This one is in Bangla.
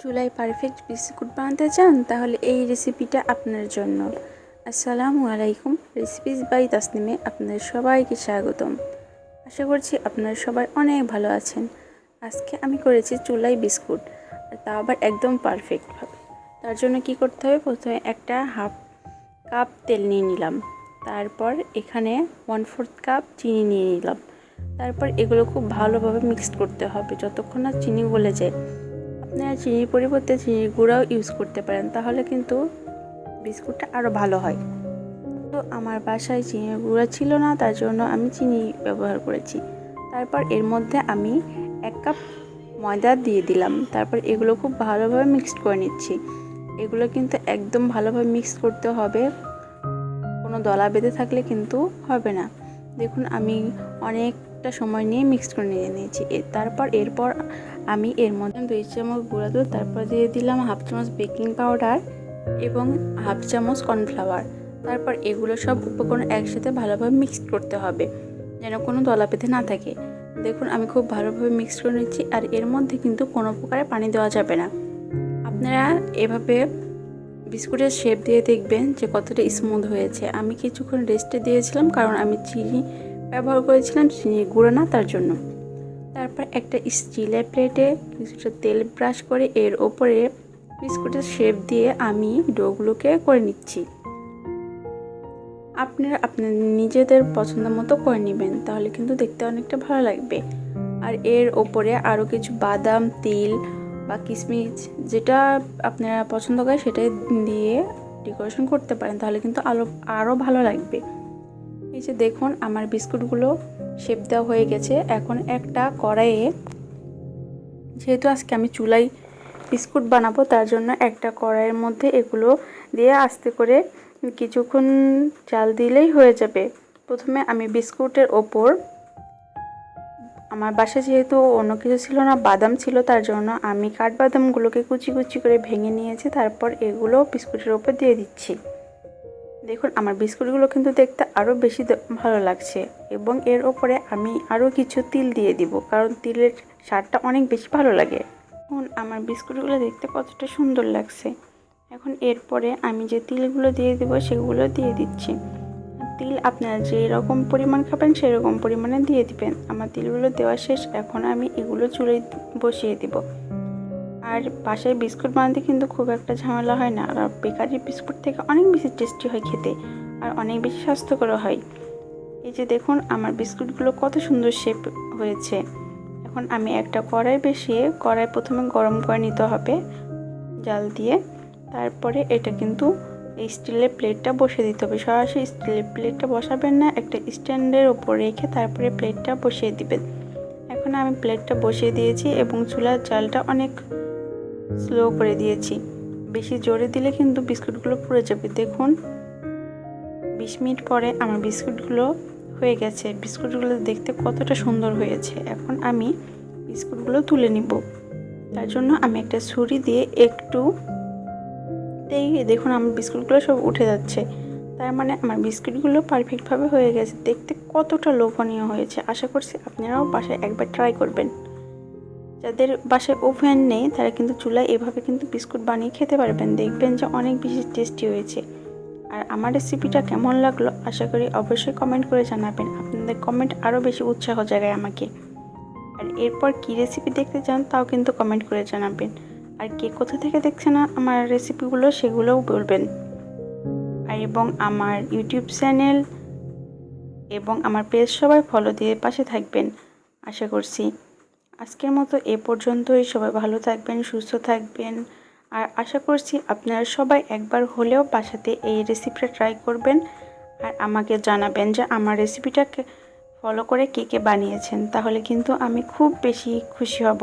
চুলায় পারফেক্ট বিস্কুট বানাতে চান, তাহলে এই রেসিপিটা আপনার জন্য। আসসালামু আলাইকুম রেসিপিস বাই তাসনিমে আপনাদের সবাইকে স্বাগতম। আশা করছি আপনারা সবাই অনেক ভালো আছেন। আজকে আমি করেছি চুলাই বিস্কুট, আর তা আবার একদম পারফেক্টভাবে তার জন্য কি করতে হবে? প্রথমে একটা হাফ কাপ তেল নিয়ে নিলাম। তারপর এখানে ওয়ান ফোর্থ কাপ চিনি নিয়ে নিলাম। তারপর এগুলো খুব ভালোভাবে মিক্সড করতে হবে, যতক্ষণ না চিনি গলে যায়। আপনারা চিনির পরিবর্তে চিনির গুঁড়াও ইউজ করতে পারেন, তাহলে কিন্তু বিস্কুটটা আরও ভালো হয়। তো আমার বাসায় চিনির গুঁড়া ছিল না, তার জন্য আমি চিনি ব্যবহার করেছি। তারপর এর মধ্যে আমি এক কাপ ময়দা দিয়ে দিলাম। তারপর এগুলো খুব ভালোভাবে মিক্সড করে নিচ্ছি। এগুলো কিন্তু একদম ভালোভাবে মিক্স করতে হবে। কোনো দলা বেঁধে থাকলে কিন্তু হবে না। দেখুন, আমি অনেকটা সময় নিয়ে মিক্স করে নিয়ে নিয়েছি। তারপর এরপর আমি এর মধ্যে দুই চামচ গুঁড়া দুধ, তারপর দিয়ে দিলাম হাফ চামচ বেকিং পাউডার এবং হাফ চামচ কর্নফ্লাওয়ার। তারপর এগুলো সব উপকরণ একসাথে ভালোভাবে মিক্স করতে হবে, যেন কোনো দলা পেতে না থাকে। দেখুন, আমি খুব ভালোভাবে মিক্স করে নিচ্ছি আর এর মধ্যে কিন্তু কোনো প্রকারে পানি দেওয়া যাবে না। আপনারা এভাবে বিস্কুটের শেপ দিয়ে দেখবেন যে কতটা স্মুথ হয়েছে। আমি কিছুক্ষণ রেস্টে দিয়েছিলাম কারণ আমি চিনি ব্যবহার করেছিলাম চিনি গুঁড়ো না তার জন্য। তারপর একটা স্টিলের প্লেটে কিছুটা তেল ব্রাশ করে এর ওপরে বিস্কুটের শেপ দিয়ে আমি ডোগুলোকে করে নিচ্ছি। আপনারা আপনার নিজেদের পছন্দ মতো করে নেবেন, তাহলে কিন্তু দেখতে অনেকটা ভালো লাগবে। আর এর ওপরে আরও কিছু বাদাম, তিল বা কিশমিশ যেটা আপনারা পছন্দ করে সেটাই দিয়ে ডেকোরেশন করতে পারেন, তাহলে কিন্তু আলো আরও ভালো লাগবে। এই যে দেখুন, আমার বিস্কুটগুলো শেপ দেওয়া হয়ে গেছে। এখন একটা কড়াইয়ে, যেহেতু আজকে আমি চুলাই বিস্কুট বানাবো, তার জন্য একটা কড়াইয়ের মধ্যে এগুলো দিয়ে আস্তে করে কিছুক্ষণ চাল দিলেই হয়ে যাবে। প্রথমে আমি বিস্কুটের ওপর আমার বাসায় যেহেতু অন্য কিছু ছিল না, বাদাম ছিল, তার জন্য আমি কাঠবাদামগুলোকে কুচি কুচি করে ভেঙে নিয়েছি, তারপর এগুলো বিস্কুটের ওপর দিয়ে দিচ্ছি। দেখুন, আমার বিস্কুটগুলো কিন্তু দেখতে আরও বেশি ভালো লাগছে এবং এর ওপরে আমি আরও কিছু তিল দিয়ে দিব, কারণ তিলের স্বাদটা অনেক বেশি ভালো লাগে। এখন আমার বিস্কুটগুলো দেখতে কতটা সুন্দর লাগছে। এখন এরপরে আমি যে তিলগুলো দিয়ে দিব, সেগুলো দিয়ে দিচ্ছি। তিল আপনারা যে রকম পরিমাণ খাবেন, সেরকম পরিমাণে দিয়ে দিবেন। আমার তিলগুলো দেওয়া শেষ, এখন আমি এগুলো চুলে বসিয়ে দিব। আর বাসায় বিস্কুট বানাতে কিন্তু খুব একটা ঝামেলা হয় না। আর বেকারি বিস্কুট থেকে অনেক বেশি টেস্টি হয় খেতে, আর অনেক বেশি স্বাস্থ্যকর হয়। এই যে দেখুন, আমার বিস্কুটগুলো কত সুন্দর শেপ হয়েছে। এখন আমি একটা কড়াই বসিয়ে, কড়াই প্রথমে গরম করে নিতে হবে জাল দিয়ে। তারপরে এটা কিন্তু এই স্টিলের প্লেটটা বসিয়ে দিতে হবে। সরাসরি স্টিলের প্লেটটা বসাবেন না, একটা স্ট্যান্ডের ওপর রেখে তারপরে প্লেটটা বসিয়ে দিবেন। এখন আমি প্লেটটা বসিয়ে দিয়েছি এবং চুলার জালটা অনেক স্লো করে দিয়েছি। বেশি জোরে দিলে কিন্তু বিস্কুটগুলো পুড়ে যাবে। দেখুন, বিশ মিনিট পরে আমার বিস্কুটগুলো হয়ে গেছে। বিস্কুটগুলো দেখতে কতটা সুন্দর হয়েছে। এখন আমি বিস্কুটগুলো তুলে নিব। তার জন্য আমি একটা ছুরি দিয়ে একটু এই দেখুন আমার বিস্কুটগুলো সব উঠে যাচ্ছে। তার মানে আমার বিস্কুটগুলো পারফেক্টভাবে হয়ে গেছে। দেখতে কতটা লোভনীয় হয়েছে। আশা করছি আপনারাও বাসায় একবার ট্রাই করবেন। যাদের বাসায় ওভেন নেই, তারা কিন্তু চুলায় এভাবে কিন্তু বিস্কুট বানিয়ে খেতে পারবেন। দেখবেন যে অনেক বেশি টেস্টি হয়েছে। আর আমার রেসিপিটা কেমন লাগল, আশা করি অবশ্যই কমেন্ট করে জানাবেন। আপনাদের কমেন্ট আরও বেশি উৎসাহ জাগায় আমাকে। আর এরপর কী রেসিপি দেখতে চান, তাও কিন্তু কমেন্ট করে জানাবেন। আর কে কোথা থেকে দেখছে না আমার রেসিপিগুলো সেগুলোও বলবেন। আর এবং আমার ইউটিউব চ্যানেল এবং আমার পেজ সবাই ফলো দিয়ে পাশে থাকবেন, আশা করছি। আজকের মতো এ পর্যন্তই। সবাই ভালো থাকবেন, সুস্থ থাকবেন। আর আশা করছি আপনারা সবাই একবার হলেও বাসাতে এই রেসিপিটা ট্রাই করবেন আর আমাকে জানাবেন যে আমার রেসিপিটাকে ফলো করে কে কে বানিয়েছেন। তাহলে কিন্তু আমি খুব বেশি খুশি হব।